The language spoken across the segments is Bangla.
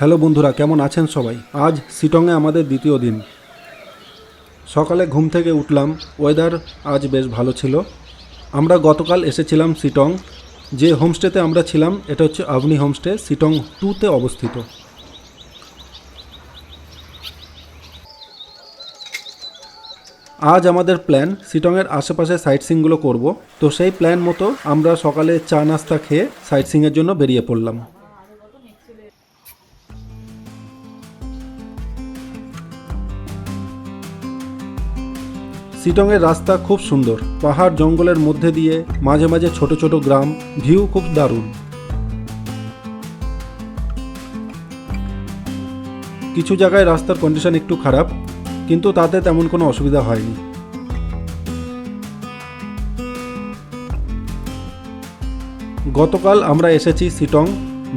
হ্যালো বন্ধুরা, কেমন আছেন সবাই? আজ সিটংয়ে আমাদের দ্বিতীয় দিন। সকালে ঘুম থেকে উঠলাম ওয়েদার আজ বেশ ভালো ছিল। আমরা গতকাল এসেছিলাম সিটং। যে হোমস্টেতে আমরা ছিলাম, এটা হচ্ছে আভনি হোমস্টে সিটং টুতে অবস্থিত। আজ আমাদের প্ল্যান সিটংয়ের আশেপাশে সাইট সিনগুলো করব। তো সেই প্ল্যান মতো আমরা সকালে চা নাস্তা খেয়ে সাইট সিংয়ের জন্য বেরিয়ে পড়লাম। সিটংয়ের রাস্তা খুব সুন্দর। পাহাড় জঙ্গলের মধ্যে দিয়ে মাঝে মাঝে ছোট ছোট গ্রাম, ভিউ খুব দারুণ। কিছু জায়গায় রাস্তার কন্ডিশন একটু খারাপ, কিন্তু তাতে তেমন কোনো অসুবিধা হয়নি। গতকাল আমরা এসেছি Sittong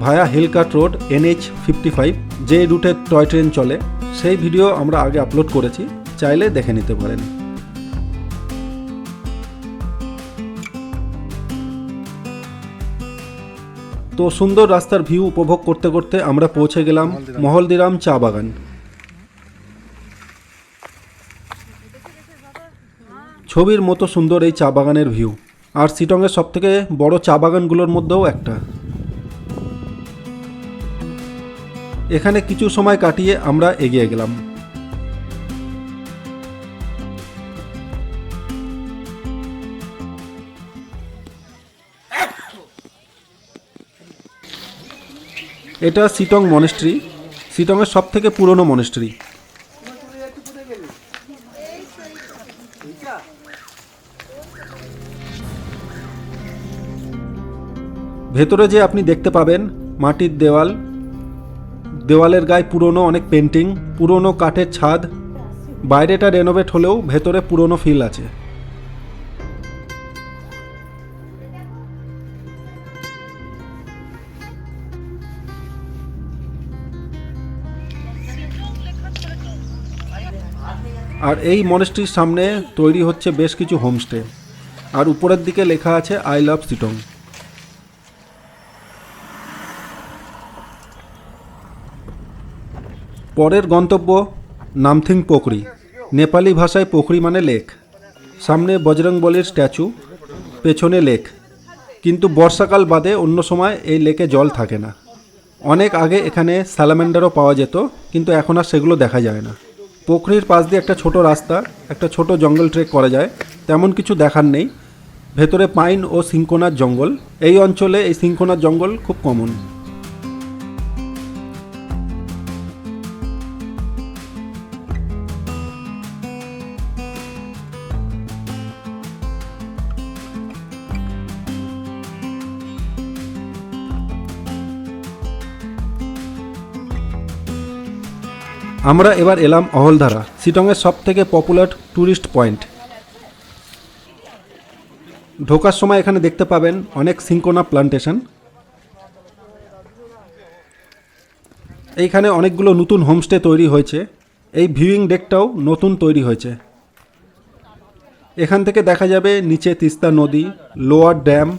via hill cart road NH fifty five যে রুটে টয় ট্রেন চলে। সেই ভিডিও আমরা আগে আপলোড করেছি, চাইলে দেখে নিতে পারেন। তো সুন্দর রাস্তার ভিউ উপভোগ করতে করতে আমরা পৌঁছে গেলাম মহলদিরাম চা বাগান। ছবির মতো সুন্দর এই চা বাগানের ভিউ আর সিটংয়ের সবথেকে বড় চা বাগানগুলোর মধ্যেও একটা। এখানে কিছু সময় কাটিয়ে আমরা এগিয়ে গেলাম। এটা সিটং মনেস্ট্রি। সিটংয়ের সব থেকে পুরনো মনেস্ট্রি। ভেতরে যে আপনি দেখতে পাবেন, মাটির দেওয়াল। দেওয়ালের গায়ে পুরনো অনেক পেন্টিং পুরনো কাঠের ছাদ। বাইরেটা রেনোভেট হলেও ভেতরে পুরনো ফিল আছে। আর এই মনেস্ট্রির সামনে তৈরি হচ্ছে বেশ কিছু হোমস্টে। আর উপরের দিকে লেখা আছে, আই লাভ সিটং। পরের গন্তব্য, নামথিং পোখরি। নেপালি ভাষায় পোখরি মানে লেক। সামনে বজরংবলির স্ট্যাচু, পেছনে লেক। কিন্তু বর্ষাকাল বাদে অন্য সময় এই লেকে জল থাকে না। অনেক আগে এখানে স্যালামেন্ডারও পাওয়া যেত, কিন্তু এখন আর সেগুলো দেখা যায় না। পোখরির পাশ দিয়ে একটা ছোট রাস্তা, একটা ছোট জঙ্গল ট্রেক করা যায়। তেমন কিছু দেখার নেই। ভেতরে পাইন ও সিঙ্কোনার জঙ্গল। এই অঞ্চলে এই সিঙ্কোনার জঙ্গল খুব কমন আমরা এবার এলাম অহলধারা শিটংয়ের সব থেকে পপুলার ট্যুরিস্ট পয়েন্ট। ঢোকার সময় এখানে দেখতে পাবেন অনেক সিঙ্কোনা প্লান্টেশন। এইখানে অনেকগুলো নতুন হোমস্টে তৈরি হয়েছে। এই ভিউইং ডেকটাও নতুন তৈরি হয়েছে। এখান থেকে দেখা যাবে নিচে তিস্তা নদী, লোয়ার ড্যাম।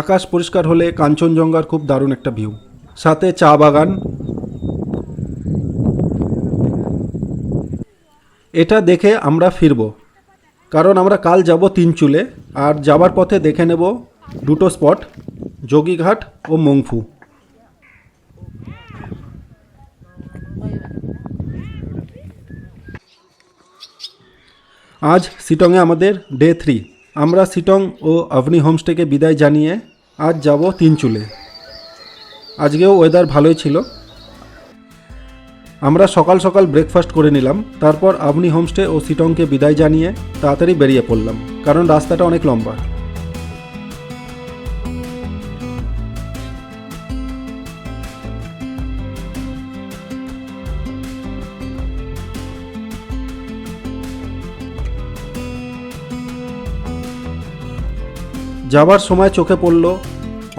আকাশ পরিষ্কার হলে কাঞ্চনজঙ্ঘার খুব দারুণ একটা ভিউ। সাথে চা বাগান এটা দেখে আমরা ফিরব। কারণ আমরা কাল যাব তিন চুলে, আর যাবার পথে দেখে নেব দুটো স্পট, যোগীঘাট ও মংফু। আজ সিটংয়ে আমাদের ডে থ্রি। আমরা সিটং ও আভনি হোমস্টেকে বিদায় জানিয়ে আজ যাব তিন চুলে। আজকেও ওয়েদার ভালোই ছিল। আমরা সকাল সকাল ব্রেকফাস্ট করে নিলাম, তারপর আবনি হোমস্টে ও সিটংকে বিদায় জানিয়ে তাড়াতাড়ি বেরিয়ে পড়লাম, কারণ রাস্তাটা অনেক লম্বা। যাবার সময় চোখে পড়ল,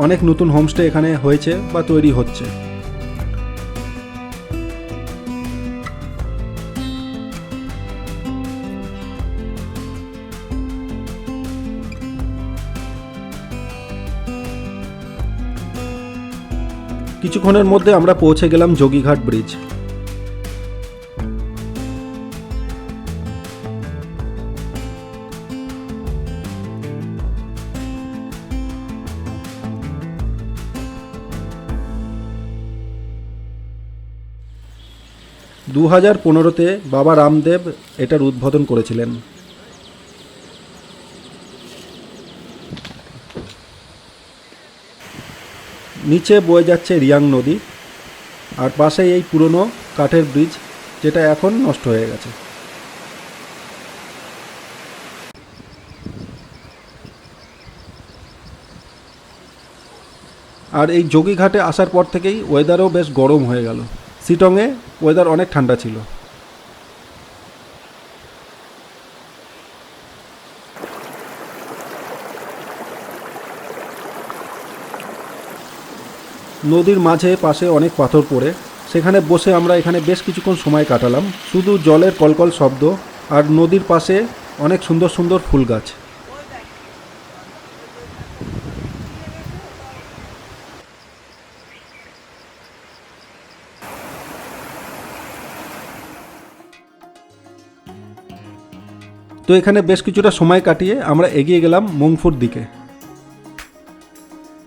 অনেক নতুন হোমস্টে এখানে হয়েছে বা তৈরি হচ্ছে। কিছুক্ষণের মধ্যে আমরা পৌঁছে গেলাম যোগীঘাট ব্রিজ। দু হাজার পনেরোতে বাবা রামদেব এটার উদ্বোধন করেছিলেন। নিচে বয়ে যাচ্ছে রিয়াং নদী, আর পাশেই এই পুরনো কাঠের ব্রিজ যেটা এখন নষ্ট হয়ে গেছে। আর এই যোগীঘাটে আসার পর থেকেই ওয়েদারও বেশ গরম হয়ে গেল। সিটংয়ে ওয়েদার অনেক ঠান্ডা ছিল। নদীর মাঝে পাশে অনেক পাথর পড়ে। সেখানে বসে আমরা এখানে বেশ কিছুক্ষণ সময় কাটালাম। শুধু জলের কলকল শব্দ আর নদীর পাশে অনেক সুন্দর সুন্দর ফুল গাছ। তো এখানে বেশ কিছুটা সময় কাটিয়ে আমরা এগিয়ে গেলাম মংফুর দিকে।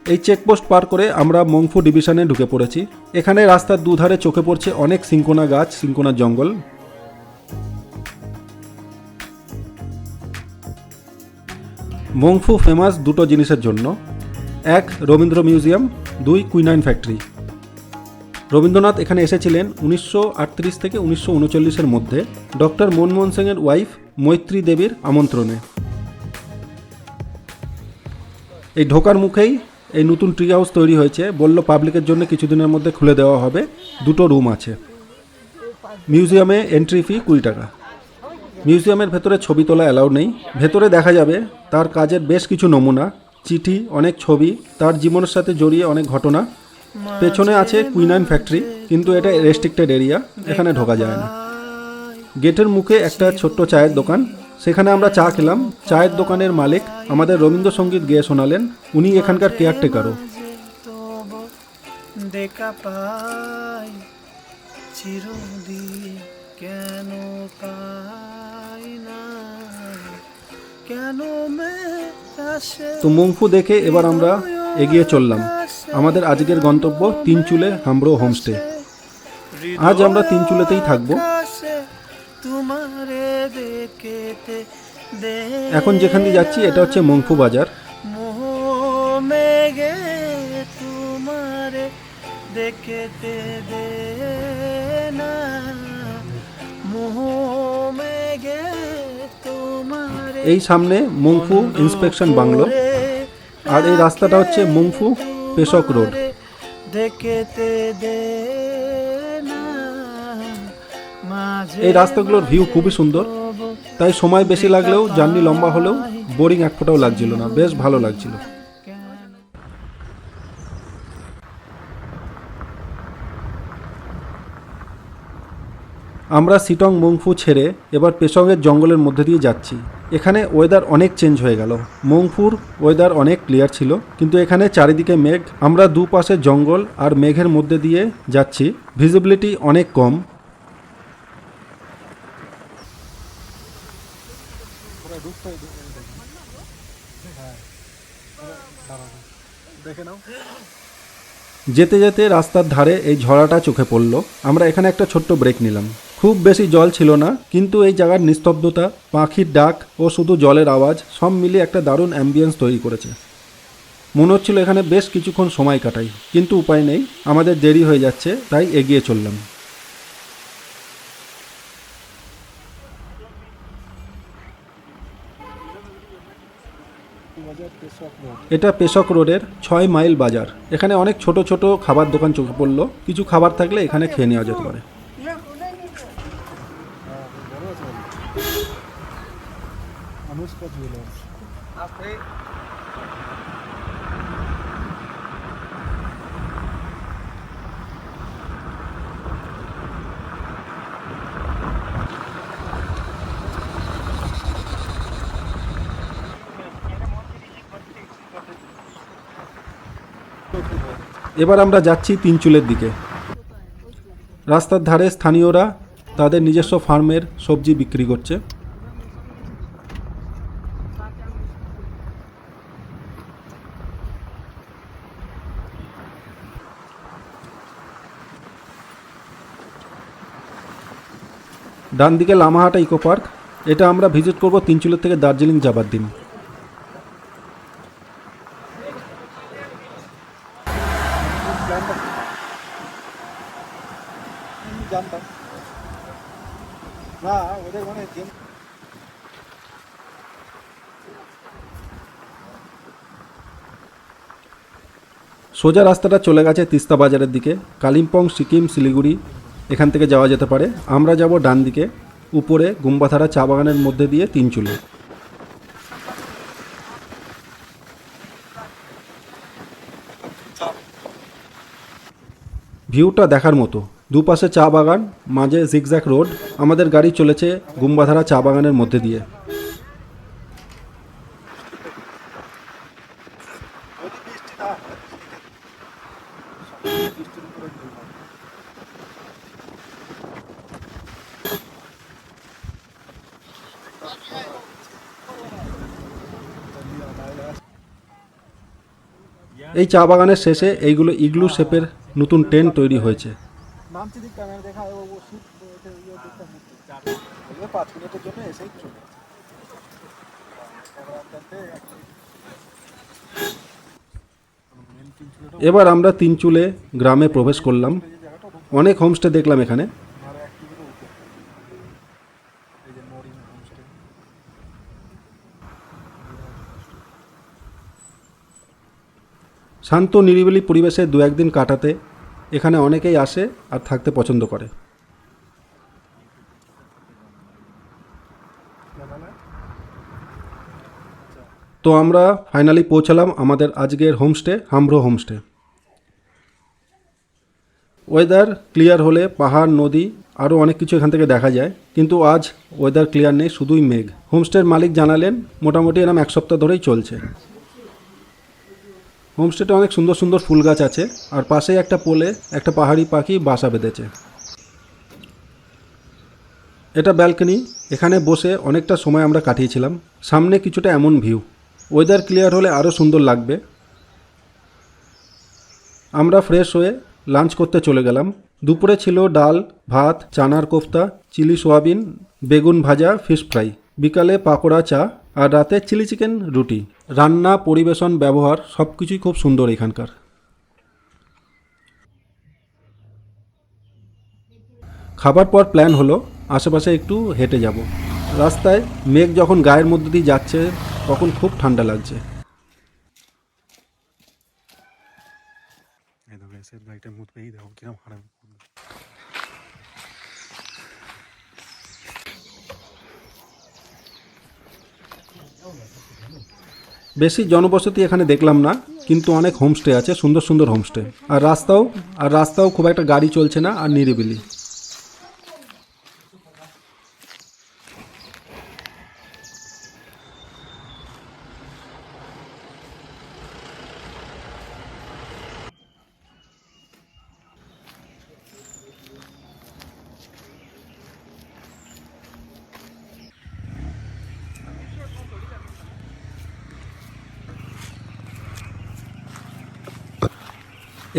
এই চেকপোস্ট পার করে আমরা মংফু ডিভিশনে ঢুকে পড়েছি। এখানে রাস্তার দুধারে চোখে পড়ছে অনেক সিঙ্কোনা গাছ, সিঙ্কোনা জঙ্গল। মংফু ফেমাস দুটো জিনিসের জন্য। এক, রবীন্দ্র মিউজিয়াম। দুই, কুইনাইন ফ্যাক্টরি। রবীন্দ্রনাথ এখানে এসেছিলেন উনিশশো আটত্রিশ থেকে উনিশশো উনচল্লিশের মধ্যে। ডক্টর মনমোহন সিংয়ের ওয়াইফ মৈত্রী দেবীর আমন্ত্রণে। এই ঢোকার মুখেই এই নতুন ট্রি হাউস তৈরি হয়েছে। বলল পাবলিকের জন্য কিছুদিনের মধ্যে খুলে দেওয়া হবে। দুটো রুম আছে। মিউজিয়ামে এন্ট্রি ফি কুড়ি টাকা। মিউজিয়ামের ভেতরে ছবি তোলা অ্যালাউ নেই। ভেতরে দেখা যাবে তার কাজের বেশ কিছু নমুনা চিঠি অনেক ছবি তার জীবনের সাথে জড়িয়ে অনেক ঘটনা। পেছনে আছে কুইনাইন ফ্যাক্টরি কিন্তু এটা রেস্ট্রিক্টেড এরিয়া এখানে ঢোকা যায় না। গেটের মুখে একটা ছোট্ট চায়ের দোকান। সেখানে আমরা চা খেলাম। চায়ের দোকানের মালিক আমাদের রবীন্দ্রসঙ্গীত গেয়ে শোনালেন উনি এখানকার কেয়ারটেকারও। তবু দেখা পাই চিরদিন কেন পাই না? কেন তো মংফু দেখে এবার আমরা এগিয়ে চললাম। আমাদের আজকের গন্তব্য তিন চুলে হামব্রো হোমস্টে। আজ আমরা তিন চুলেতেই থাকব। এখন যেখান দিয়ে যাচ্ছি এটা হচ্ছে মংফু বাজার। মোহ মেঘে তোমারে দেখতে দে না মোহ মেঘে তোমারে এই সামনে মংফু ইন্সপেকশন বাংলো। আর এই রাস্তাটা হচ্ছে মংফু পেশক রোড। এই রাস্তাগুলোর ভিউ খুবই সুন্দর। তাই সময় বেশি লাগলেও জার্নি লম্বা হলেও বোরিং এক ফোঁটাও লাগছিল না। বেশ ভালো লাগছিল। আমরা সিটং মংফু ছেড়ে এবার পেশংয়ের জঙ্গলের মধ্যে দিয়ে যাচ্ছি। এখানে ওয়েদার অনেক চেঞ্জ হয়ে গেল। মংফুর ওয়েদার অনেক ক্লিয়ার ছিল, কিন্তু এখানে চারিদিকে মেঘ। আমরা দুপাশে জঙ্গল আর মেঘের মধ্যে দিয়ে যাচ্ছি। ভিজিবিলিটি অনেক কম। যেতে যেতে রাস্তার ধারে এই ঝড়াটা চোখে পড়ল। আমরা এখানে একটা ছোট্ট ব্রেক নিলাম। খুব বেশি জল ছিল না, কিন্তু এই জায়গার নিস্তব্ধতা, পাখির ডাক ও শুধু জলের আওয়াজ সব মিলিয়ে একটা দারুণ অ্যাম্বিয়েন্স তৈরি করেছে। মনে হচ্ছিল এখানে বেশ কিছুক্ষণ সময় কাটাই, কিন্তু উপায় নেই, আমাদের দেরি হয়ে যাচ্ছে, তাই এগিয়ে চললাম। এটা পেশক রোডের ছয় মাইল বাজার। এখানে অনেক ছোট ছোট খাবার দোকান চোখে পড়ল। কিছু খাবার থাকলে এখানে খেয়ে নেওয়া যেতে পারে। এবার আমরা যাচ্ছি তিনচুলের দিকে। রাস্তার ধারে স্থানীয়রা তাদের নিজস্ব ফার্মের সবজি বিক্রি করছে। ডান দিকে লামাহাটা ইকো পার্ক। এটা আমরা ভিজিট করব তিনচুলের থেকে দার্জিলিং যাবার দিন। সোজা রাস্তাটা চলে গেছে তিস্তা বাজারের দিকে। কালিম্পং, সিকিম, শিলিগুড়ি এখান থেকে যাওয়া যেতে পারে। আমরা যাব ডান দিকে, উপরে গুম্বাথারা চা বাগানের মধ্যে দিয়ে তিনচুলে ভিউটা দেখার মতো। দুপাশে চা বাগান, মাঝে জিগজ্যাক রোড আমাদের গাড়ি চলেছে গুম্বাধারা চা বাগানের মধ্যে দিয়ে যদি বৃষ্টি না হয় বৃষ্টির উপরে নির্ভর এই চা বাগানের শেষে এইগুলো ইগলু শেপের নতুন টেন্ট তৈরি হয়েছে। ইয়ে পাঁচ মিনিটের জন্য এসেই চলে। এবার আমরা তিনচুলে গ্রামে প্রবেশ করলাম। অনেক হোমস্টে দেখলাম এখানে। শান্ত নিরিবিলি পরিবেশে দু একদিন কাটাতে এখানে অনেকেই আসে আর থাকতে পছন্দ করে। তো আমরা ফাইনালি পৌঁছালাম আমাদের আজকের homestay Hamro homestay weather clear হলে পাহাড়, নদী আরও অনেক কিছু এখান থেকে দেখা যায়। কিন্তু আজ ওয়েদার ক্লিয়ার নেই, শুধুই মেঘ। হোমস্টের মালিক জানালেন, মোটামুটি এরম এক সপ্তাহ ধরেই চলছে। হোমস্টেটা অনেক সুন্দর সুন্দর ফুল গাছ আছে, আর পাশেই একটা পোলে একটা পাহাড়ি পাখি বাসা বেঁধেছে। এটা ব্যালকনি এখানে বসে অনেকটা সময় আমরা কাটিয়েছিলাম। সামনে কিছুটা এমন ভিউ ওয়েদার ক্লিয়ার হলে আরও সুন্দর লাগবে। আমরা ফ্রেশ হয়ে লাঞ্চ করতে চলে গেলাম। দুপুরে ছিল ডাল, ভাত, চানার কোফতা, চিলি সোয়াবিন, বেগুন ভাজা ফিশ ফ্রাই বিকালে পাকোড়া, চা আর রাতে চিলি চিকেন রুটি। রান্না, পরিবেশন, ব্যবহার সব কিছুই খুব সুন্দর এখানকার। খাবার পর প্ল্যান হলো, আশেপাশে একটু হেঁটে যাব। রাস্তায় মেঘ যখন গায়ের মধ্যে দিয়ে যাচ্ছে তখন খুব ঠান্ডা লাগছে। বেশি জনবসতি এখানে দেখলাম না কিন্তু অনেক হোমস্টে আছে সুন্দর সুন্দর হোমস্টে আর রাস্তাও আর রাস্তাও খুব একটা গাড়ি চলছে না আর নিরিবিলি।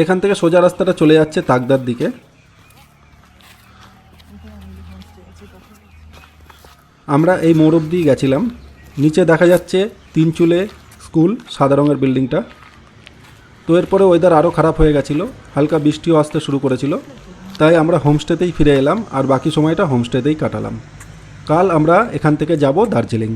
এখান থেকে সোজা রাস্তাটা চলে যাচ্ছে তাকদার দিকে। আমরা এই মোড় অব্দি গেছিলাম। নিচে দেখা যাচ্ছে তিনচুলে স্কুল, সাদা রঙের বিল্ডিংটা। তো এরপরে ওয়েদার আরও খারাপ হয়ে গেছিল, হালকা বৃষ্টিও আসতে শুরু করেছিল। তাই আমরা হোমস্টেতেই ফিরে এলাম আর বাকি সময়টা হোমস্টেতেই কাটালাম। কাল আমরা এখান থেকে যাব দার্জিলিং।